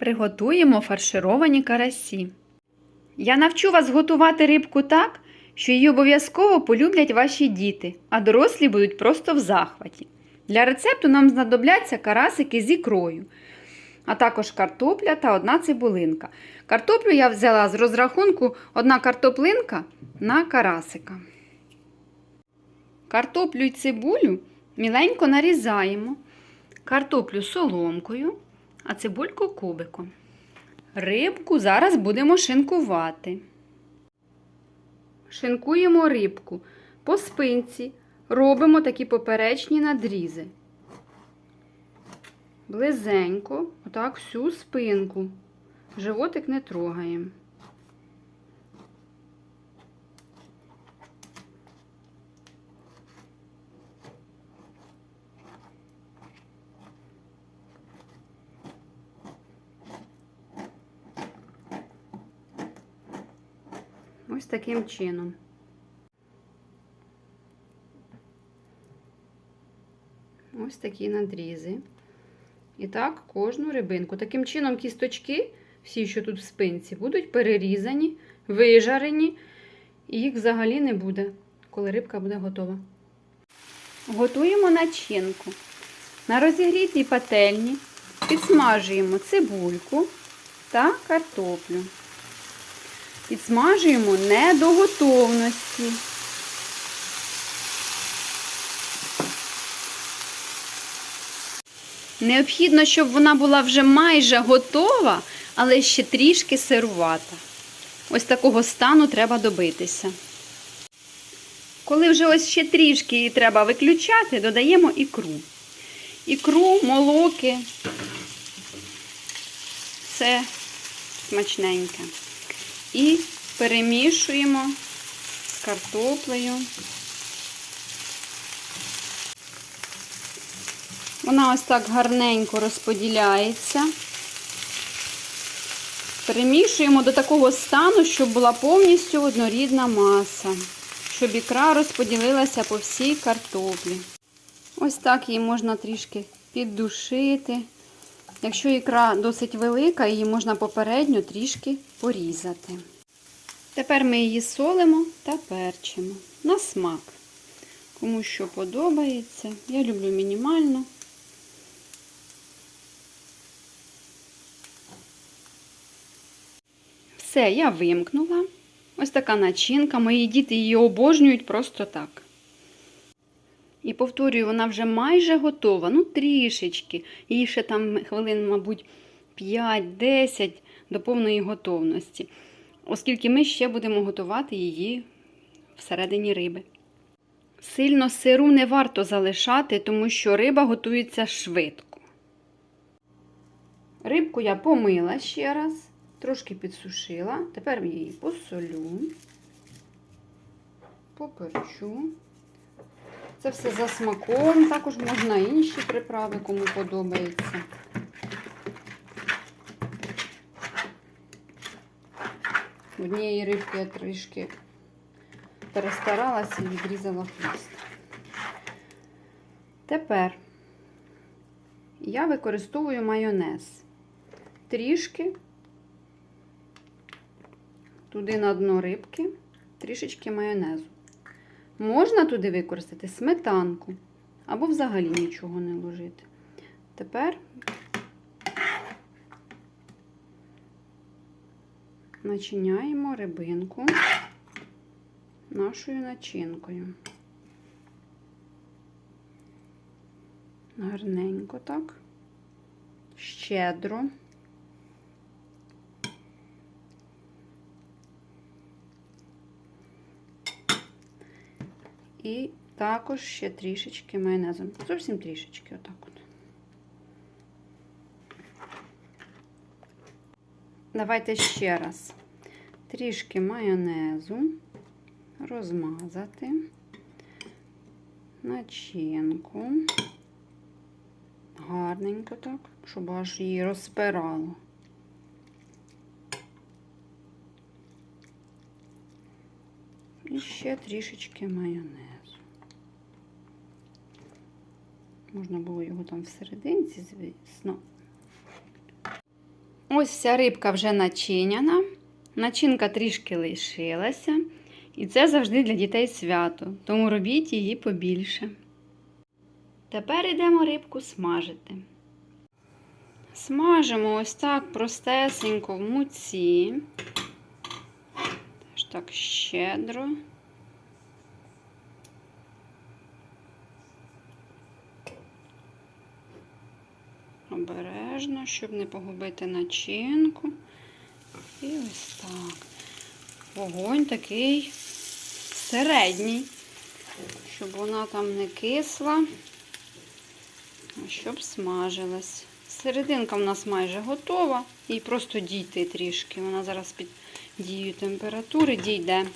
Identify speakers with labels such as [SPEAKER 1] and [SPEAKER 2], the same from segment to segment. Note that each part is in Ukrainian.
[SPEAKER 1] Приготуємо фаршировані карасі. Я навчу вас готувати рибку так, що її обов'язково полюблять ваші діти, а дорослі будуть просто в захваті. Для рецепту нам знадобляться карасики з ікрою, а також картопля та одна цибулинка. Картоплю я взяла з розрахунку одна картоплинка на карасика. Картоплю і цибулю міленько нарізаємо, картоплю соломкою, а цибульку кубиком. Рибку зараз будемо шинкувати. Шинкуємо рибку по спинці, робимо такі поперечні надрізи. Близенько, отак всю спинку. Животик не трогаємо. Ось таким чином. Ось такі надрізи. І так кожну рибинку. Таким чином кісточки, всі, що тут в спинці, будуть перерізані, вижарені, і їх взагалі не буде, коли рибка буде готова. Готуємо начинку. На розігрітій пательні підсмажуємо цибульку та картоплю. Підсмажуємо не до готовності. Необхідно, щоб вона була вже майже готова, але ще трішки сирувата. Ось такого стану треба добитися. Коли вже ось ще трішки її треба виключати, додаємо ікру. Ікру, молоки. Все смачненьке. І перемішуємо з картоплею. Вона ось так гарненько розподіляється. Перемішуємо до такого стану, щоб була повністю однорідна маса, щоб ікра розподілилася по всій картоплі. Ось так її можна трішки піддушити. Якщо ікра досить велика, її можна попередньо трішки порізати. Тепер ми її солимо та перчимо на смак. Кому що подобається. Я люблю мінімально. Все, я вимкнула. Ось така начинка. Мої діти її обожнюють просто так. І повторюю, вона вже майже готова. Ну, трішечки. Їй ще там хвилин, мабуть, 5-10 до повної готовності. Оскільки ми ще будемо готувати її всередині риби. Сильно сиру не варто залишати, тому що риба готується швидко. Рибку я помила ще раз, трошки підсушила. Тепер її посолю, поперчу. Це все за смаком, також можна інші приправи, кому подобається. Однієї рибки я трішки перестаралася і відрізала хвіст. Тепер я використовую майонез. Трішки туди на дно рибки, трішечки майонезу. Можна туди використати сметанку або взагалі нічого не ложити. Тепер начиняємо рибинку нашою начинкою. Гарненько так, щедро. І також ще трішечки майонезом. Зовсім трішечки, отак от. Давайте ще раз. Трішки майонезу розмазати, начинку. Гарненько так, щоб аж її розпирало. І ще трішечки майонезу. Можна було його там всерединці, звісно. Ось вся рибка вже начиняна. Начинка трішки лишилася. І це завжди для дітей свято, тому робіть її побільше. Тепер йдемо рибку смажити. Смажимо ось так простесенько в муці. Теж так щедро. Обережно, щоб не погубити начинку. І ось так. Вогонь такий середній, щоб вона там не кисла, а щоб смажилась. Серединка в нас майже готова. Їй просто дійти трішки. Вона зараз під дією температури дійде.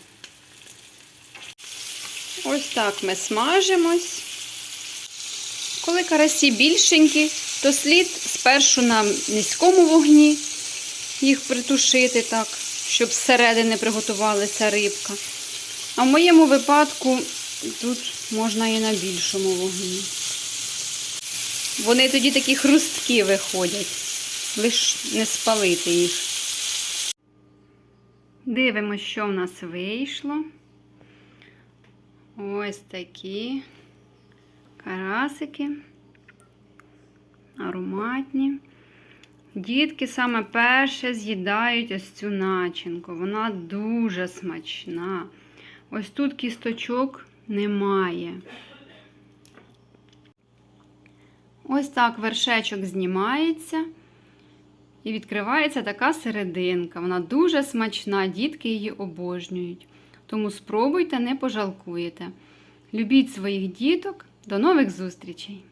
[SPEAKER 1] Ось так ми смажимось. Коли карасі більшенькі, то слід спершу на низькому вогні їх притушити так, щоб зсередини приготувалася рибка. А в моєму випадку тут можна і на більшому вогні. Вони тоді такі хрусткі виходять, лиш не спалити їх. Дивимося, що в нас вийшло. Ось такі карасики. Ароматні. Дітки саме перше з'їдають ось цю начинку. Вона дуже смачна. Ось тут кісточок немає. Ось так вершечок знімається і відкривається така серединка. Вона дуже смачна, дітки її обожнюють. Тому спробуйте, не пожалкуєте. Любіть своїх діток. До нових зустрічей!